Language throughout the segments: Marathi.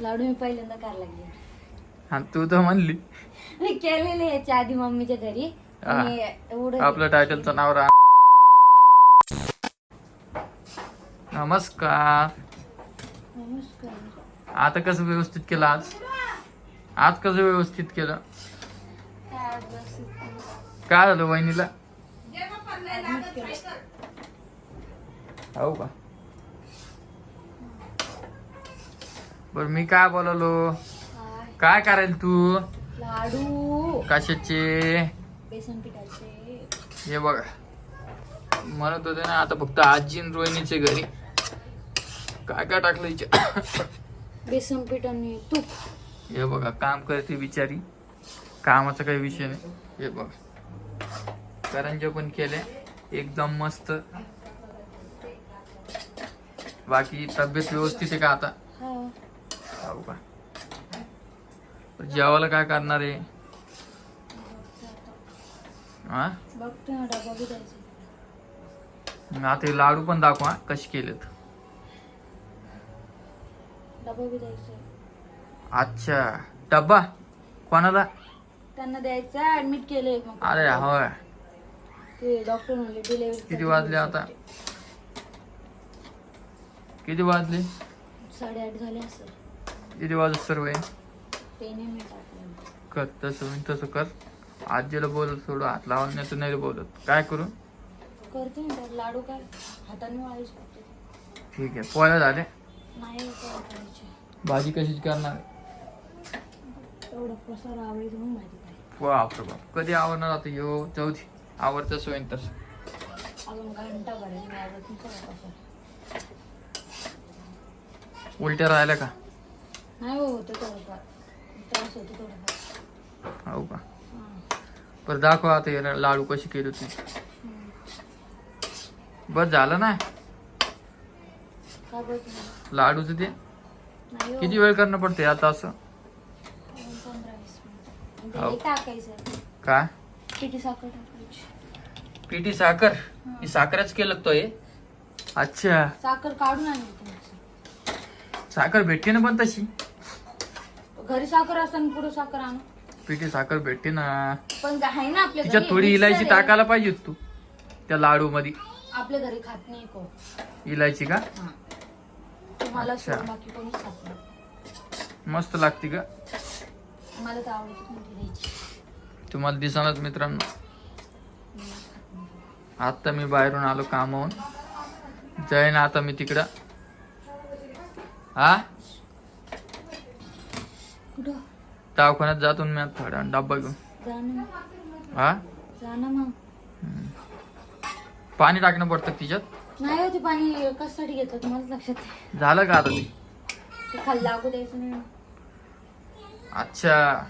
लाडू मी पहिल्यांदा करायला लागले. आणि तू तर म्हणली. मी केलेले याच्या आधी मम्मीच्या घरी. आणि एवढं आपलं टायटलचं नाव राहा. नमस्कार. नमस्कार. आता कसं व्यवस्थित केलं आज? आज कसं व्यवस्थित केलं? काय आज व्यवस्थित केलं? काय झालं वहिनीला. हो का? बर मी काय बोलालो? काय? करायला तू? लाडू. कशाचे? बेसन पिठाचे. हे बघा. म्हणत होते ना आता फक्त आजी आणि रोहिणीचे घरी. काय काय टाकलं हिच्या? बेसन पीठ आणि तूप. हे बघा काम करते बिचारी. कामाचा काही विषय नाही. हे बघा. करंजे पण केले. एकदम मस्त. बाकी तब्येत व्यवस्थित आहे का आता? हा का जेवायला काय करणार आहे? हा? आता लाडू पण दाखवा कसे केलेत. अच्छा. डब्बा कोणाला? त्यांना द्यायचा ऍडमिट केले अरे होय. ते डॉक्टर म्हणले डिलेव्हरी किती वाजले आता? किती वाजले? साडेआठ झाले असेल. किती वाजत सर्व आहे मी कर तसं होईन तसं कर. आजीला बोलत थोडं हात लावून नाही तर नाही बोलत. काय करू? करते लाडू काय? हाताने वाळीच ठीक आहे पोळ्या झाले भाजी कशीच करणार? बापरे बाप. कधी आवडणार आता? यो चौथी आवडतं होईन तसं. मी उलट्या राहिल्या का? नाही हो होतं थोडंफार. त्रास होतो थोडंफार. हो का? बरं दाखव आता याला लाडू कशी केली होती बस झालं ना? काय बोलतो लाडूचं ते? नाही हो. किती वेळ करणं पडते आता असं? अजून पंधरा वीस मिनिटं. हो. टाकायचं. काय पिठी साखर टाकायची. पिठी साखर? ही. साखरच केलं तो हे? अच्छा. साखर काढून आणली तुमची साखर भेटते ना पण तशी? घरी साखर असताना पुढे साखर आणू. पिठी साखर भेटते ना. पण आहे ना आपल्या तिच्यात घरी, थोडी mixer इलायची आहे. टाकायला पाहिजे तू त्या लाडू मध्ये आपल्या घरी खात नाही इलायची का? हा. तुम्हाला अच्छा. सोड बाकी कोणीच खात नाही. मस्त लागते का? मला तर आवडतच नाही द्यायची तुम्हाला दिसणार मित्रांनो. आता मी बाहेरून आलो कामावून. जाईन आता मी तिकडं. हा? कुठं? दवाखान्यात जातो ना मी आता वेळानं डब्बा घेऊन. हा? पाणी टाकणं पडतं तिच्यात? नाही होती पाणी कशासाठी घेतलं तुम्हाला लक्षात आहे. झालं का आता ते? ते खाली लागू द्यायचं नाही. अच्छा.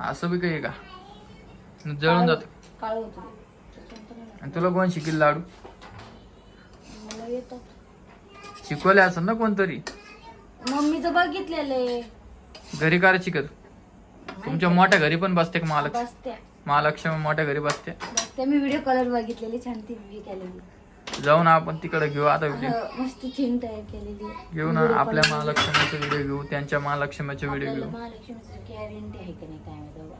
असं बी काही आहे का? जळून जात. काळ होतं. आणि तुला कोण शिकेल लाडू? लागत. मला येतात. शिकवले असं ना कोणतरी? मम्मीचं बघितलेलं आहे. घरी काय शिकत तुमच्या मोठ्या घरी पण बसते का महालक्ष्मी बसत्या महालक्ष्मी मोठ्या घरी बसते. मी व्हिडिओ कॉलर बघितलेली छान ती केलेली. जाऊ ना आपण तिकडे घेऊ आता व्हिडिओ मस्त थीम तयार केलेली. घेऊ ना आपल्या महालक्ष्मीचे व्हिडिओ घेऊ त्यांच्या महालक्ष्मीचे व्हिडिओ आपल्याला घेऊ. महालक्ष्मीचं गॅरंटी आहे का नाही काय माहिती बाबा.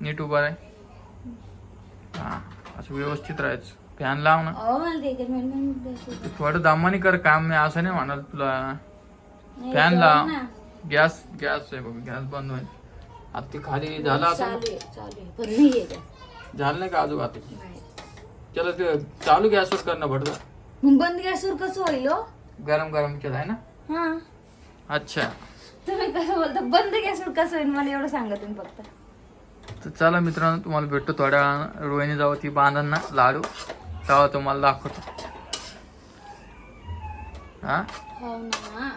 नीट उभा आहे हा असं व्यवस्थित राहायचं. फॅन लाव ना. अहो मला ते. थोडं दमानी कर काम मी असं नाही म्हणाल तुला. नाही, फॅन लाव. ना. गॅस गॅस आहे बघ गॅस बंद होईल. आता ते खाली झालं आता. चालू आहे चालू आहे पण नाही आहे झालं नाही का अजून आता? नाही. चला ते चालू गॅसवर करणं पडतं मग बंद गॅसवर कसं होईल हो? गरम गरम केलं आहे ना? हा. अच्छा. तुम्ही कसं बोलता? बंद गॅसवर कसं होईल मला एवढं सांगा तुम्ही फक्त. तर चला मित्रांनो तुम्हाला भेटतो थोड्या वेळानं. रोहिणी जाऊ ती बांधन लाडू. तेव्हा तुम्हाला दाखवतो. हा? हो ना.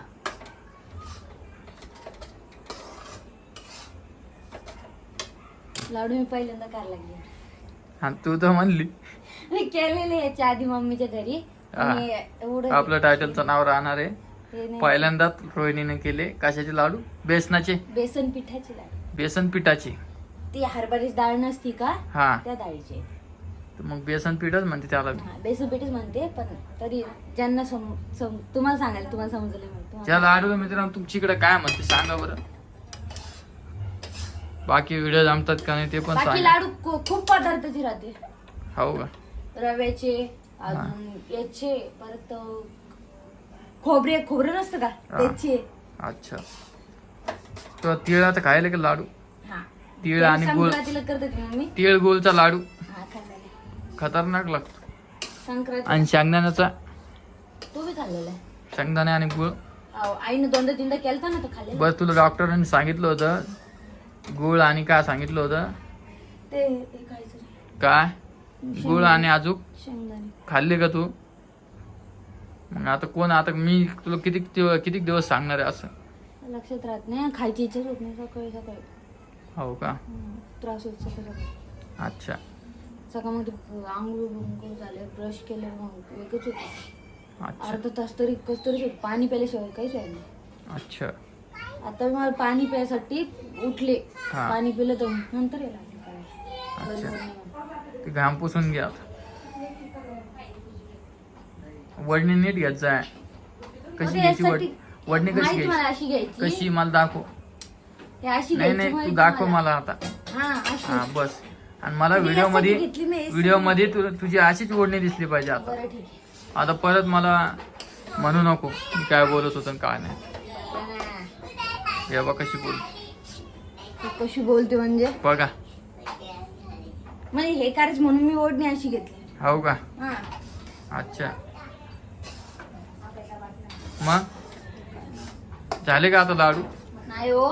लाडू मी पहिल्यांदा करायला लागले. आणि तू तर म्हणली. मी केलेले याच्या आधी मम्मीच्या घरी. आणि एवढं आपलं टायटलचं नाव राहणार आहे. हे नाही. पहिल्यांदाच रोहिणीने केले. कशाचे लाडू? बेसनाचे. बेसन पिठाची डाळ बेसन पिठाचे. ती हरभऱ्याची डाळ नसती का? हा. त्या डाळीची. तर मग बेसन पिठच म्हणते त्याला. हा बेसन पिठच म्हणते पण तरी ज्यांना सम सम- तुम्हाला सांगायला तुम्हाला समजलं ज्या लाडू मित्रांनो तुमच्याकडे काय म्हणते? सांगा बरं. बाकी व्हिडिओ जमतात का नाही ते पण बाकी सांगा. लाडू खू- खूप पदार्थाची राहते. हो का? रव्याचे अजून याचे परत अं, खोबरे खोबरे नसतं का? हा. त्याचे. अच्छा. तो तिळाचा खायला का लाडू. हा. तीळ आणि गुळ. संक्रांतीला करते ती मम्मी तीळ गुळचा लाडू. हा खाल्लेला खतरनाक लागतो. संक्रांती आणि शेंगदाण्याचा. तो बी खाल्लेला आहे. शेंगदाणे आणि गुळ. अहो, आईनं दोनदा तीनदा केलता ना तो खाल्लेला. बरं तुला डॉक्टरांनी सांगितलं होतं. गुळ आणि काय सांगितलं होतं? ते ते खायचं. काय? गुळ आणि अजूक शेंगदाणे. खाल्ले का तू? मग आता कोण आता मी तुला किती किती दिवस सांगणार आहे असं? लक्षात राहत नाही. खायची इच्छाच होत नाही. सकाळी सकाळी. हो का? हम्म, त्रास होत सकाळी सकाळी. अच्छा. सकाळमध्ये आंघोळ बिंघोळ झाले ब्रश केले मग वेगळंच होतं. अच्छा. अर्धा तास तरी कस होत. पाणी प्यायल्याशिवाय काहीच नाही. अच्छा. आता मला पाणी प्यायसाठी उठले. हा. पाणी पिलं तर नंतर यायला लागलं करायला. अच्छा. बरोबर नाही. ते घाम पुसून घ्या. वडणी नीट घ्यायचं जाय कशी मग घ्यायची वड? यासाठी वडणी कशी माहीत मला घ्यायची अशी घ्यायची. कशी? मला दाखव. हे अशी नाही घ्यायची नाही तू माहिती दाखव मला. आता. हा अशी. बस. आणि मला मी व्हिडिओमध्ये यासाठी घेतली मी, व्हिडिओमध्ये तु- तुझी अशीच ओढणी दिसली पाहिजे आता. बरं ठीक आहे. आता परत मला म्हणू नको. मी काय बोलत होतो आणि काय नाही हे बघ कशी बोल कशी बोलते म्हणजे? बघा. म्हणजे हे करायचं म्हणून मी ओढणी अशी घेतली. हो का? हा. अच्छा. मग? झाले का आता लाडू? नाही हो.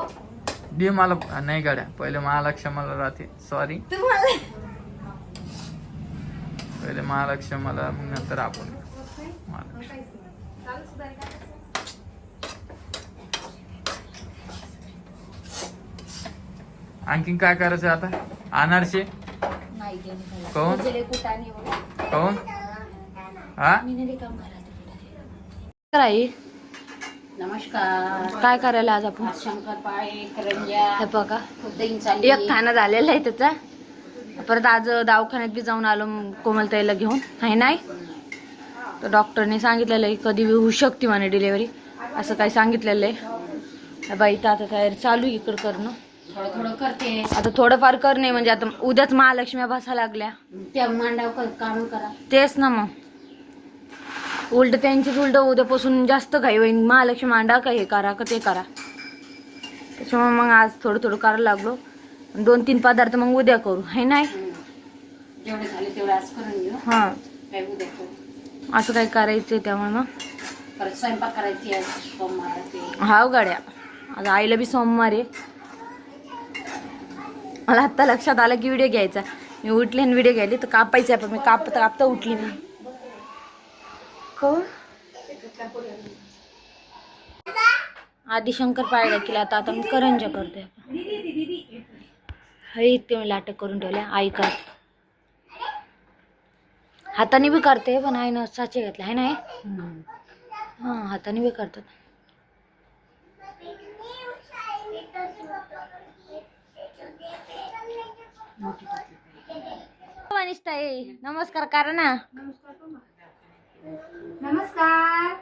दे मला नाही गाड्या पहिले महालक्ष्माला राहते. सॉरी पहिले महालक्ष्माला मग नंतर आपण. आणखीन काय करायचं आता? अनारसे? वगैरे. काऊन हा आई नमस्कार. काय करायला आज आपण? हे बघा. खुद्दही चालली. एक खाना झालेला आहे त्याचा. परत आज दवाखान्यात बी जाऊन आलो कोमलताईला घेऊन. आहे नाही? तर डॉक्टरने सांगितलेलं आहे कधी बी होऊ शकते म्हणे डिलेवरी असं काही सांगितलेलं आहे. हा बाई तर आता तयारी चालू आहे इकडं करणं. थोडं थोडं करते. आता थोडंफार करणे म्हणजे आता उद्याच महालक्ष्मी बसा लागल्या. त्या मांडाव काम करा. तेच ना मग. उलट त्यांचीच उलट उद्यापासून जास्त घाई होईन. महालक्ष्मी मांडा का हे करा का ते करा. त्याच्यामुळे मग आज थोडं थोडं करायला लागलो. दोन तीन पदार्थ मग उद्या करू हे नाही? जेवढे झाले तेवढे आज करून घेऊ. हां. काय उद्या करू? असं काही करायचंय त्यामुळे मग. परत स्वयंपाक करायची आज सोमवार हाव गाड्या. आज आईला बी सोमवार आहे. मला आत्ता लक्षात आलं की व्हिडिओ घ्यायचा. मी उठले आणि व्हिडिओ घ्यायली. तर कापायचं आहे पण मी. कापता कापता उठली नाही. कोण? आधी शंकर पाळल्या केला आता आता मी करंजा करते हे इतके मी लाटक करून ठेवल्या. आई कर. हाताने बी करते पण आई ना साचे घातले. आहे ना हे? हा हाताने बी करतात. वनिष्ठाई नमस्कार करा ना नमस्कार.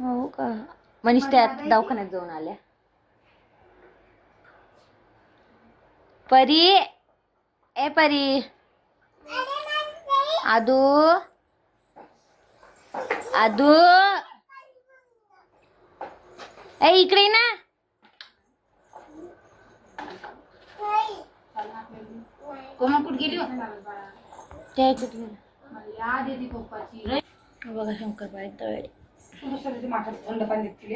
हो का? मनिष्ठा दवाखान्यात जाऊन आल्या. परी. ए परी. आदू. आदू. ए इकडे ना. कोमल कुठे गेली हो? त्या गेलं. याद येते पप्पाची बघा शंकर पाय तळे थंड पाणी देते